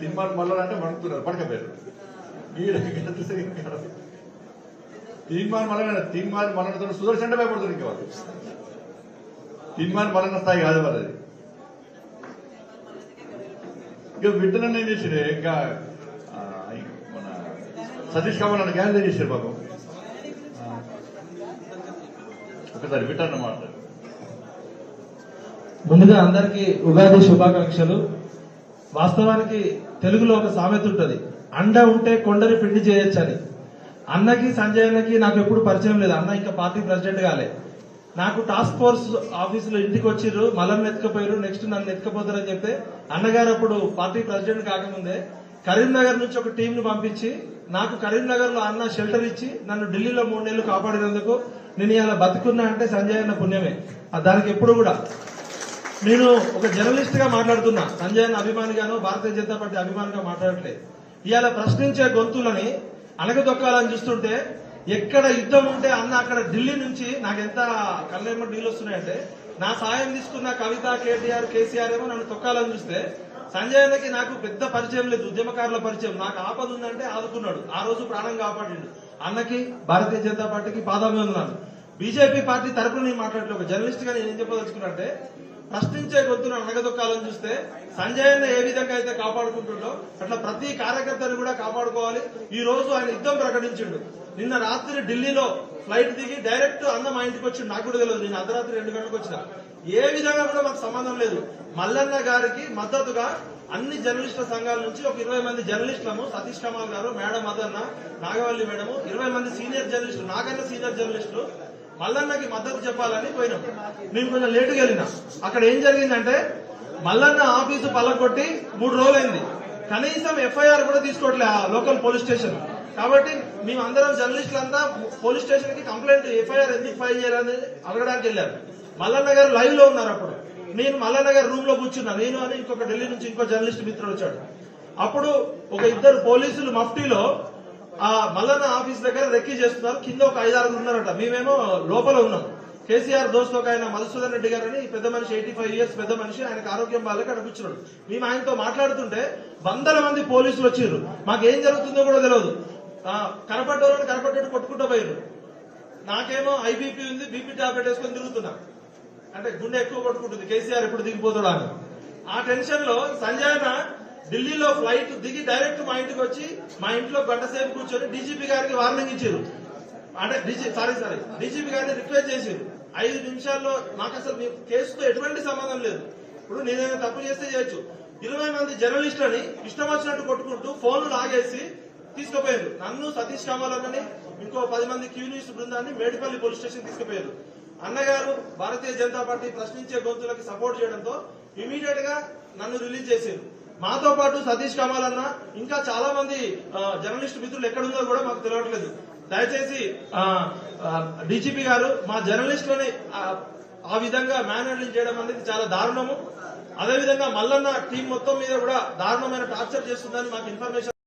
తీర్మానం మళ్ళా అంటే వణుకుతున్నారు పడకపోయారు. తీర్మానం మళ్ళీ తీర్మానం మలనతో సుదర్శన భయపడుతుంది ఇంకా వాళ్ళు. తీర్మానం మలన స్థాయి కాదు వాళ్ళది. ఇంకా విత్తనం ఏం చేసిరే ఇంకా మన సతీష్ కమల్ అన్న గ్యాన్ చేశారు పాపం? ఒకసారి విట్టన్న మాట ముందుగా అందరికీ ఉగాది శుభాకాంక్షలు. వాస్తవానికి తెలుగులో ఒక సామెత ఉంటుంది. అండ ఉంటే కొండని పిండి చేయొచ్చని. అన్నకి సంజయ్ అన్నకి నాకు ఎప్పుడు పరిచయం లేదు. అన్న ఇంకా పార్టీ ప్రెసిడెంట్ కాలే. నాకు టాస్క్ ఫోర్స్ ఆఫీసులో ఇంటికి వచ్చిర్రు మలం ఎత్తుకపోయారు నెక్స్ట్ నన్ను ఎత్తుకపోతారని చెప్తే అన్నగారు అప్పుడు పార్టీ ప్రెసిడెంట్ కాకముందే కరీంనగర్ నుంచి ఒక టీంను పంపించి నాకు కరీంనగర్లో అన్న షెల్టర్ ఇచ్చి నన్ను ఢిల్లీలో మూడు నెలలు కాపాడినందుకు నేను ఇలా బతుకున్నా అంటే సంజయ్ అన్న పుణ్యమే దానికి ఎప్పుడు కూడా నేను ఒక జర్నలిస్ట్గా మాట్లాడుతున్నా సంజయ్ అభిమానిగాను భారతీయ జనతా పార్టీ అభిమానిగా మాట్లాడట్లేదు. ఇవాళ ప్రశ్నించే గొంతులని అణగదొక్కాలని చూస్తుంటే ఎక్కడ యుద్ధం ఉంటే అన్న అక్కడ ఢిల్లీ నుంచి నాకు ఎంత కళ్ళేమో నీళ్ళు వస్తున్నాయంటే నా సాయం తీసుకున్న కవిత కేటీఆర్ కేసీఆర్ ఏమో నన్ను తొక్కాలని చూస్తే సంజయ్ అన్నకి నాకు పెద్ద పరిచయం లేదు ఉద్యమకారుల పరిచయం. నాకు ఆపద ఉందంటే ఆదుకున్నాడు. ఆ రోజు ప్రాణం కాపాడిండు. అన్నకి భారతీయ జనతా పార్టీకి పాదాభివందనాలు. బీజేపీ పార్టీ తరపున నేను మాట్లాడలేదు ఒక జర్నలిస్ట్గా నేను ఏం చెప్పదలుచుకున్నట్టే ప్రశ్నించే గొంతును అనగదొక్కాలని చూస్తే సంజయ్ అన్న ఏ విధంగా అయితే కాపాడుకుంటుండో అట్లా ప్రతి కార్యకర్తను కూడా కాపాడుకోవాలి. ఈ రోజు ఆయన యుద్ధం ప్రకటించిండు. నిన్న రాత్రి ఢిల్లీలో ఫ్లైట్ దిగి డైరెక్ట్ అన్న మా ఇంటికి వచ్చిండు. నాకు కూడా తెలియదు నేను అర్ధరాత్రి రెండు గంటలకు వచ్చిన. ఏ విధంగా కూడా మాకు సంబంధం లేదు. మల్లన్న గారికి మద్దతుగా అన్ని జర్నలిస్టుల సంఘాల నుంచి ఒక ఇరవై మంది జర్నలిస్టులము సతీష్ కమాల్ గారు మేడం మదన్న నాగవల్లి మేడము ఇరవై మంది సీనియర్ జర్నలిస్టులు నాకన్నా సీనియర్ జర్నలిస్టులు మల్లన్నకి మద్దతు చెప్పాలని పోయినాం. మేము కొంచెం లేటుగా వెళ్ళినా. అక్కడ ఏం జరిగిందంటే మల్లన్న ఆఫీసు పల్లకొట్టి మూడు రోజులైంది. కనీసం ఎఫ్ఐఆర్ కూడా తీసుకోవట్లే ఆ లోకల్ పోలీస్ స్టేషన్. కాబట్టి మేము అందరం జర్నలిస్టులంతా పోలీస్ స్టేషన్కి కంప్లైంట్ ఎఫ్ఐఆర్ ఎందుకు ఫైల్ చేయాలని అడగడానికి వెళ్ళారు. మల్లన్న గారు లైవ్లో ఉన్నారు అప్పుడు. నేను మల్లన్న గారు రూమ్లో కూర్చున్నా. నేను అని ఇంకొక ఢిల్లీ నుంచి ఇంకో జర్నలిస్ట్ మిత్రుడు వచ్చాడు. అప్పుడు ఒక ఇద్దరు పోలీసులు మఫ్టీలో ఆ మల్లన్న ఆఫీస్ దగ్గర రెక్కి చేస్తున్నారు. కింద ఒక ఐదారు ఉన్నారట. మేమేమో లోపల ఉన్నాం. కేసీఆర్ దోస్త్ ఒక ఆయన మధుసూదన్ రెడ్డి గారని పెద్ద మనిషి ఎయిటీ ఫైవ్ ఇయర్స్ పెద్ద మనిషి ఆయనకు ఆరోగ్యం బాగాలేక అక్కడ కూర్చున్నాడు. మేము ఆయనతో మాట్లాడుతుంటే వందల మంది పోలీసులు వచ్చారు మాకు ఏం జరుగుతుందో కూడా తెలియదు ఆ, కనపడ్డోళ్ళని కనపడ్డట్టు కొట్టుకుంటూ పోయారు నాకేమో ఐబీపీ ఉంది బీపీ టాబ్లెట్ వేసుకొని తిరుగుతున్నా. అంటే గుండె ఎక్కువ కొట్టుకుంటుంది. కేసీఆర్ ఎప్పుడు దిగిపోతాడు అని. ఆ టెన్షన్లో సంజయ్ అన్న ఢిల్లీలో ఫ్లైట్ దిగి డైరెక్ట్ మా ఇంటికి వచ్చి మా ఇంట్లో గంట సేపు కూర్చొని డీజీపీ గారికి వార్నింగ్ ఇచ్చారు. అంటే డీజీ సారీ సారీ. డీజీపీ గారిని రిక్వెస్ట్ చేశారు. ఐదు నిమిషాల్లో నాకు అసలు మీ కేసుతో ఎటువంటి సంబంధం లేదు. ఇప్పుడు నేనేమైనా తప్పు చేస్తే చేయొచ్చు. ఇరవై మంది జర్నలిస్టులని ఇష్టం వచ్చినట్టు కొట్టుకుంటూ ఫోన్లు లాగేసి తీసుకుపోయారు. నన్ను సతీష్ కామాలన్నని ఇంకో పది మంది క్యూ న్యూస్ బృందాన్ని మేడిపల్లి పోలీస్ స్టేషన్ తీసుకుపోయారు. అన్నగారు భారతీయ జనతా పార్టీ ప్రశ్నించే గొంతులకి సపోర్ట్ చేయడంతో ఇమీడియట్గా నన్ను రిలీజ్ చేశారు. మాతో పాటు సతీష్ కమాల్ అన్న ఇంకా చాలా మంది జర్నలిస్ట్ మిత్రులు ఎక్కడుందో కూడా మాకు తెలియట్లేదు దయచేసి డీజీపీ గారు మా జర్నలిస్టులని ఆ, ఆ విధంగా మ్యాన్ చేయడం అనేది చాలా దారుణము. అదేవిధంగా మల్లన్న టీం మొత్తం మీద కూడా దారుణమైన టార్చర్ చేస్తుందని మాకు ఇన్ఫర్మేషన్